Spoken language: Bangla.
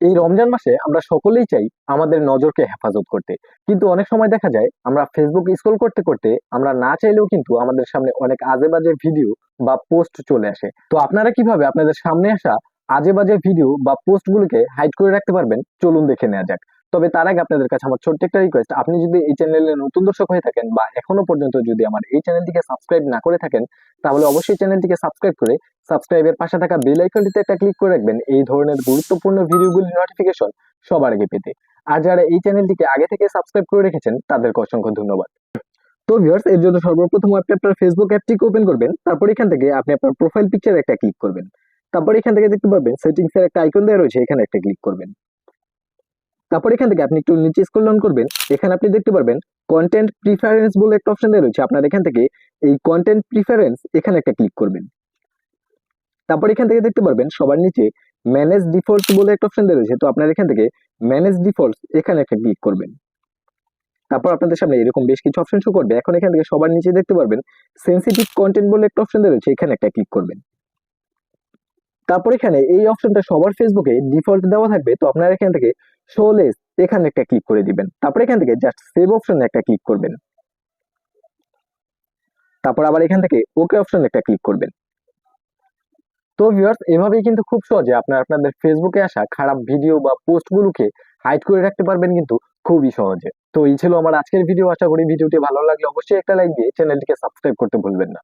এই রমজান মাসে আমরা সকলেই চাই আমাদের নজরকে হেফাজত করতে। কিন্তু অনেক সময় দেখা যায় আমরা ফেসবুক স্ক্রল করতে করতে আমরা না চাইলেও কিন্তু আমাদের সামনে অনেক আজে বাজে ভিডিও বা পোস্ট চলে আসে। তো আপনারা কীভাবে আপনাদের সামনে আসা আজে বাজে ভিডিও বা পোস্টগুলোকে হাইড করে রাখতে পারবেন, চলুন দেখে নেওয়া যাক। তবে তার আগে আপনাদের কাছে আমার ছোট্ট একটা রিকোয়েস্ট আপনি যদি এই চ্যানেলে নতুন দর্শক হয়ে থাকেন বা এখনও পর্যন্ত যদি আমার এই চ্যানেলটিকে সাবস্ক্রাইব না করে থাকেন, তাহলে অবশ্যই চ্যানেলটিকে সাবস্ক্রাইব করে সাবস্ক্রাইবের পাশে থাকা বেল আইকনটিতে একটা ক্লিক করে রাখবেন। এই ধরনের গুরুত্বপূর্ণ ভিডিওগুলির নোটিফিকেশন সবার আগে পেতে। আর যারা এই চ্যানেলটিকে আগে থেকে সাবস্ক্রাইব করে রেখেছেন, তাদেরকে অসংখ্য ধন্যবাদ। তো ভিউয়ার্স এর জন্য সর্বপ্রথম আপনি আপনার ফেসবুক অ্যাপটিকে ওপেন করবেন। তারপর এখান থেকে আপনি আপনার প্রোফাইল পিকচার একটা ক্লিক করবেন। তারপর এখান থেকে দেখতে পারবেন সেটিংস এর একটা আইকন দেওয়া রয়েছে, এখানে একটা ক্লিক করবেন। তারপর এখান থেকে আপনি একটু নিচে স্ক্রল ডাউন করবেন। এখানে আপনি দেখতে পারবেন কন্টেন্ট প্রিফারেন্স বলে একটা অপশন দেওয়া রয়েছে। আপনার এখান থেকে এই কন্টেন্ট প্রিফারেন্স এখানে একটা ক্লিক করবেন। তারপর এখান থেকে দেখতে পারবেন সবার নিচে ম্যানেজ ডিফল্টস বলে একটা অপশন রয়েছে। তো আপনার এখান থেকে ম্যানেজ ডিফল্টস এখানে একটা ক্লিক করবেন। তারপর আপনাদের সামনে এরকম বেশ কিছু অপশন শো করবে। এখন এখান থেকে সবার নিচে দেখতে পারবেন সেন্সিটিভ কন্টেন্ট বলে একটা অপশন রয়েছে। এখানে একটা ক্লিক করবেন। তারপর এখানে এই অপশনটা সবার ফেসবুকে ডিফল্ট দেওয়া থাকবে। তো আপনারা এখান থেকে শো লেস এখানে একটা ক্লিক করে দিবেন। তারপর এখান থেকে জাস্ট সেভ অপশনে একটা ক্লিক করবেন। তারপর আবার এখান থেকে ওকে অপশন একটা ক্লিক করবেন। তো ভিউয়ার্স এভাবেই কিন্তু খুব সহজে আপনার, আপনাদের ফেসবুকে আসা খারাপ ভিডিও বা পোস্টগুলোকে হাইড করে রাখতে পারবেন কিন্তু খুবই সহজে। তো এই ছিল আমার আজকের ভিডিও আশা করি ভিডিওটি ভালো লাগলে অবশ্যই একটা লাইক দিয়ে চ্যানেলটিকে সাবস্ক্রাইব করতে ভুলবেন না।